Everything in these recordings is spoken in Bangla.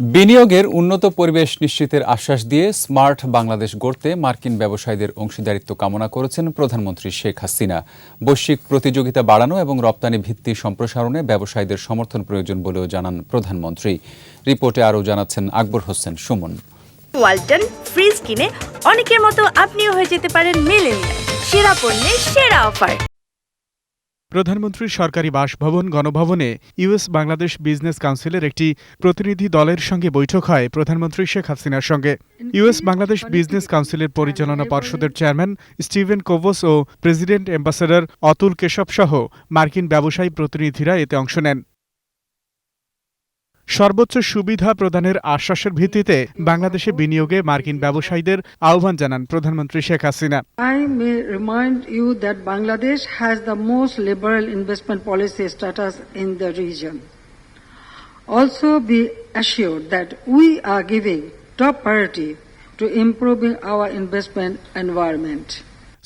বিনিয়োগের উন্নত পরিবেশ নিশ্চিতের আশ্বাস দিয়ে স্মার্ট বাংলাদেশ গড়তে মার্কিন ব্যবসায়ীদের অংশীদারিত্ব কামনা করেছেন প্রধানমন্ত্রী শেখ হাসিনা। বৈশ্বিক প্রতিযোগিতা বাড়ানো এবং রপ্তানি ভিত্তি সম্প্রসারণে ব্যবসায়ীদের সমর্থন প্রয়োজন বলেও জানান প্রধানমন্ত্রী। রিপোর্টে আরও জানাচ্ছেন আকবর হোসেন সুমন। ওয়ালটন, ফ্রিজ কিনে অনেকের মতো আপনিও হয়ে যেতে পারেন সেরা পণ্যের সেরা অফার। প্রধানমন্ত্রীর সরকারি বাসভবন, গণভবনে ইউএস বাংলাদেশ বিজনেস কাউন্সিলের একটি প্রতিনিধি দলের সঙ্গে বৈঠক হয় প্রধানমন্ত্রী শেখ হাসিনার সঙ্গে। ইউএস বাংলাদেশ বিজনেস কাউন্সিলের পরিচালনা পর্ষদের চেয়ারম্যান স্টিভেন কোভোস ও প্রেসিডেন্ট অ্যাম্বাসেডর অতুল কেশব সহ মার্কিন ব্যবসায়ী প্রতিনিধিরা এতে অংশ নেন। সর্বোচ্চ সুবিধা প্রদানের আশ্বাসের ভিত্তিতে বাংলাদেশে বিনিয়োগে মার্কিন ব্যবসায়ীদের আহ্বান জানান প্রধানমন্ত্রী Sheikh Hasina. I may remind you that Bangladesh has the most liberal investment policy status in the region also be assured that we are giving top priority to improving our investment environment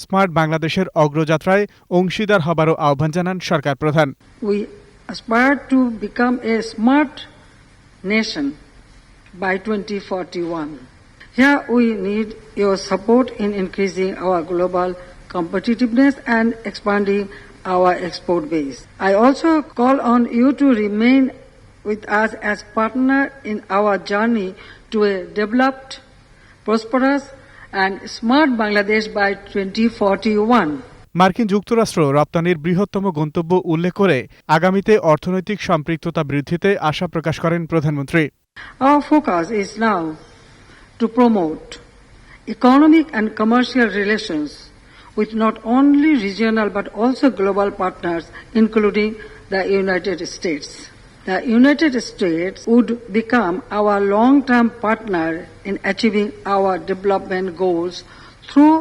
smart বাংলাদেশের অগ্রযাত্রায় অংশীদার হবারও আহ্বান জানান সরকার প্রধান। We aspire to become a smart nation by 2041. Here we need your support in increasing our global competitiveness and expanding our export base. I also call on you to remain with us as partner in our journey to a developed, prosperous and smart Bangladesh by 2041. মার্কিন যুক্তরাষ্ট্র রপ্তানির বৃহত্তম গন্তব্য উল্লেখ করে আগামীতে অর্থনৈতিক সম্পৃক্ততা বৃদ্ধিতে আশা প্রকাশ করেন প্রধানমন্ত্রী economic and commercial relations with not only regional but also global partners, including the United States. The United States would become our long-term partner in achieving our development goals through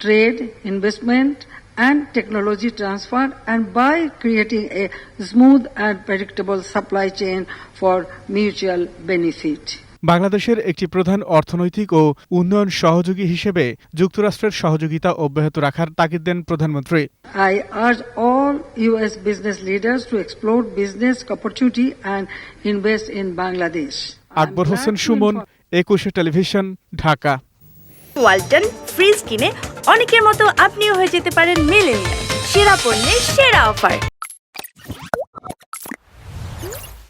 trade, investment, and technology transfer and by creating a smooth and predictable supply chain for mutual benefit. বাংলাদেশের একটি প্রধান অর্থনৈতিক ও উন্নয়ন সহযোগী হিসেবে যুক্তরাষ্ট্রের সহযোগিতা অব্যাহত রাখার তাকিদ দেন প্রধানমন্ত্রী। I urge all US business leaders to explore business opportunity and invest in Bangladesh Akbar Hossain Sumon Ekushey television Dhaka. অনেকের মতো আপনিও হয়ে যেতে পারেন মিলেনিয়াল। সেরা পণ্যের সেরা অফার।